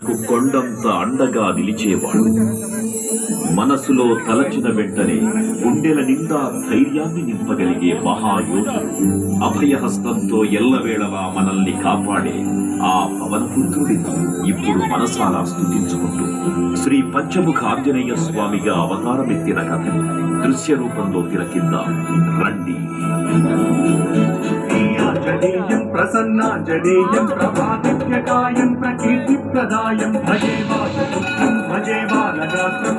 కొండంత అండగా నిలిచేవాడు. మనసులో తలచిన వెంటనే గుండెల నిండా ధైర్యాన్ని నింపగలిగే మహాయోధుడు అభయహస్తంతో ఎల్లవేళలా మనల్ని కాపాడే ఆ పవనపుత్రుడిని ఇప్పుడు మనసాలా స్థుతించుకుంటూ శ్రీ పంచముఖ ఆంజనేయ స్వామిగా అవతారమెత్తిన కథ దృశ్య రూపంలో తిలకిద్దాం రండి. జడేయం ప్రసన్నాంజనేయం ప్రభాదివ్యకాయం ప్రకీర్తిప్రదాయం భజే వాజే భజే బాలగాత్రం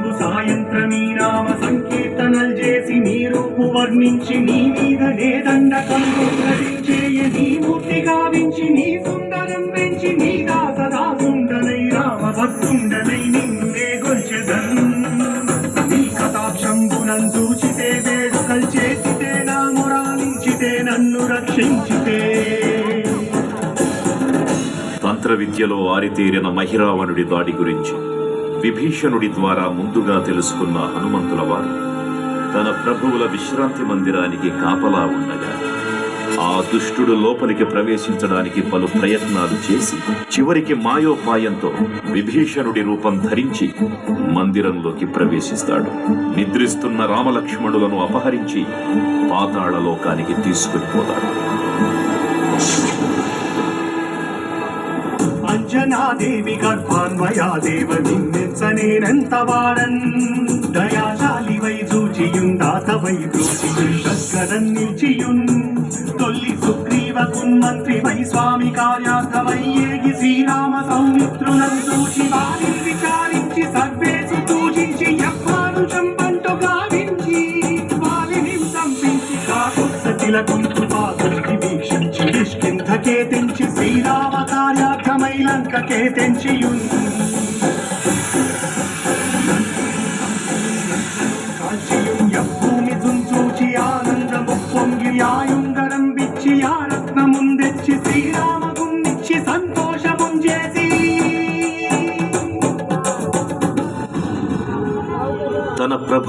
పటంచు ప్రభాతంబు సాయంత్రమీ నామ సంకీర్తనల్ చేసి నీ రూపు వర్ణించి నీ మీద నే దండకంబు నీ మూర్తి గావించి నీ సుందరం పెంచి నీ దాసదాసుండనై రామ భక్తుండనై నిన్నే గొల్చెదన్. నీ కటాక్షంబునం చూచితే వేడుకలు చేసితే నా మురాలించితే నన్ను రక్షించితే. మంత్ర విద్యలో ఆరితేరిన మహిరావణుడి దాడి గురించి విభీషణుడి ద్వారా ముందుగా తెలుసుకున్న హనుమంతుల వారు తన ప్రభువుల విశ్రాంతి మందిరానికి కాపలా ఉండగా ఆ దుష్టుడు లోపలికి ప్రవేశించడానికి పలు ప్రయత్నాలు చేసి చివరికి మాయోపాయంతో విభీషణుడి రూపం ధరించి మందిరంలోకి ప్రవేశిస్తాడు. నిద్రిస్తున్న రామలక్ష్మణులను అపహరించి పాతాళలోకానికి తీసుకుని పోతాడు. అంజనాదేవి గర్భాన్వయా దేవ నిన్నెచ్చనేనంత వాడన్? దయాశాలి వై చూచియుందాత వై చూచియుండగరన్ నిలిచియున్. తొల్లి సుగ్రీవ కున్మంత్రి వై స్వామి కార్యార్థమై ఏగి శ్రీరామ సౌమిత్రులను చూచి వారిని విచారించి సర్వేసు పూజించి ఎవ్వారు చంపంటు గావించి వారిని చంపించి కాకుసతిలకుంటు పాత్రకి వీక్షించి నిష్కింధకేతించి శ్రీ なんか経験しゆ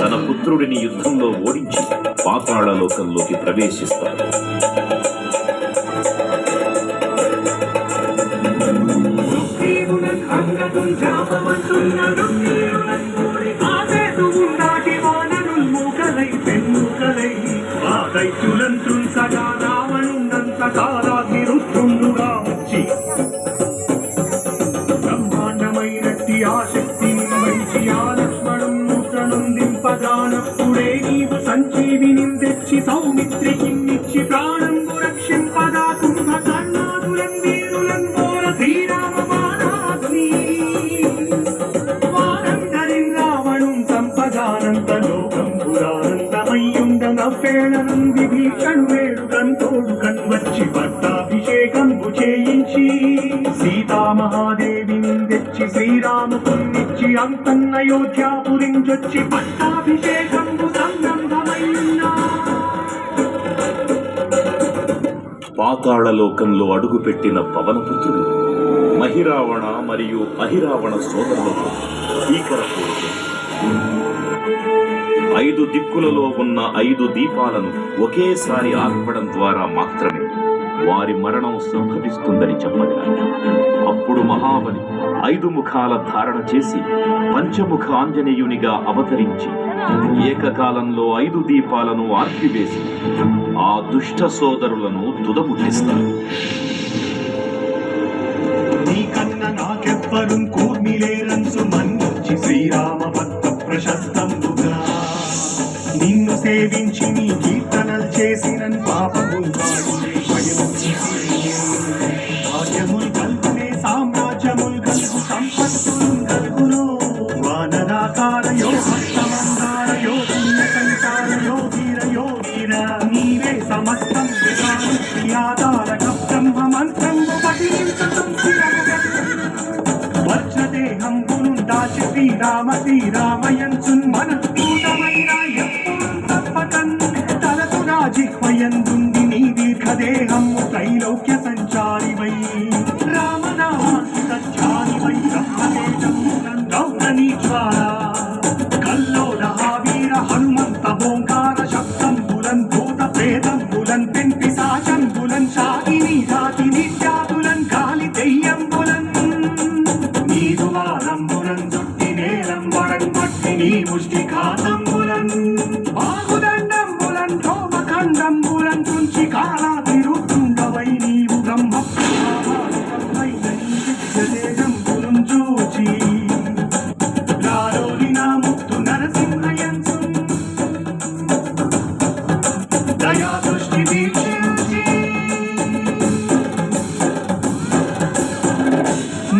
తన పుత్రుడిని యుద్ధంలో ఓడించి పాతాళ లోకంలోకి ప్రవేశిస్తాడు. సుగ్రీవునన్ కట్వచ్చి తోడుకన్ పట్టాభిషేకంబు చేయించి సీతామహాదేవిని తెచ్చి శ్రీరాముకున్నిచ్చి అంతన్నయోధ్యాపురించొచ్చి పట్టాభిషేకంబు సంరంభమయ్యున్నా పాతాళలోకంలో అడుగుపెట్టిన పవనపుత్రుడు మహిరావణ మరియు అహిరావణ సోదరులతో భీకర ఐదు దిక్కులలో ఉన్న ఐదు దీపాలను ఒకేసారి ఆర్పడం ద్వారా మాత్రమే వారి మరణం సంభవిస్తుందని చెప్పగా అప్పుడు మహాబలి ఐదు ముఖాల ధారణ చేసి పంచముఖ ఆంజనేయునిగా అవతరించి ఏకకాలంలో ఐదు దీపాలను ఆర్పివేసి ఆ దుష్ట సోదరులను తుదముట్టిస్తారు. నీకన్న నాకెవ్వరు సేవించి నీ కీర్తనలు చేసిన పాపములు వాడునే భయముని సామ్రాజ్యములు కలుగు సంపత్తులు కలుగును వానరాకారయో భక్తమందారయో పుణ్యకంఠారయో వీరయో వీర. నీవే సమస్తం ఆధారక బ్రహ్మ మంత్రం పఠించటం వజ్రదేహంబును దాచి శ్రీరామ శ్రీరామయంచున్ మనసు 因为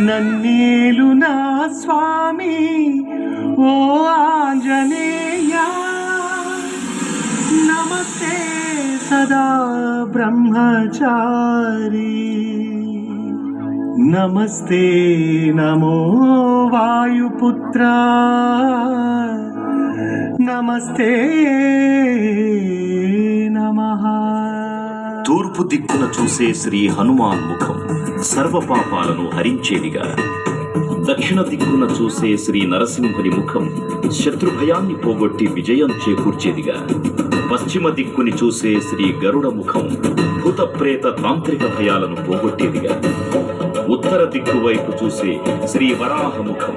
నన్నీలు నా స్వామి ఓ ఆంజనేయ. నమస్తే సదా బ్రహ్మచారి. నమస్తే నమో వాయుపుత్ర. నమస్తే నమః. తూర్పు దిక్కున చూసే శ్రీ హనుమాన్ ముఖం సర్వపాపాలను హరించేదిగా. దక్షిణ దిక్కున చూసే శ్రీ నరసింహుని ముఖం శత్రుభయాన్ని పోగొట్టి విజయం చేకూర్చేదిగా. పశ్చిమ దిక్కుని చూసే శ్రీ గరుడ ముఖం భూతప్రేత తాంత్రిక భయాలను పోగొట్టేదిగా. ఉత్తర దిక్కు వైపు చూసే శ్రీ వరాహ ముఖం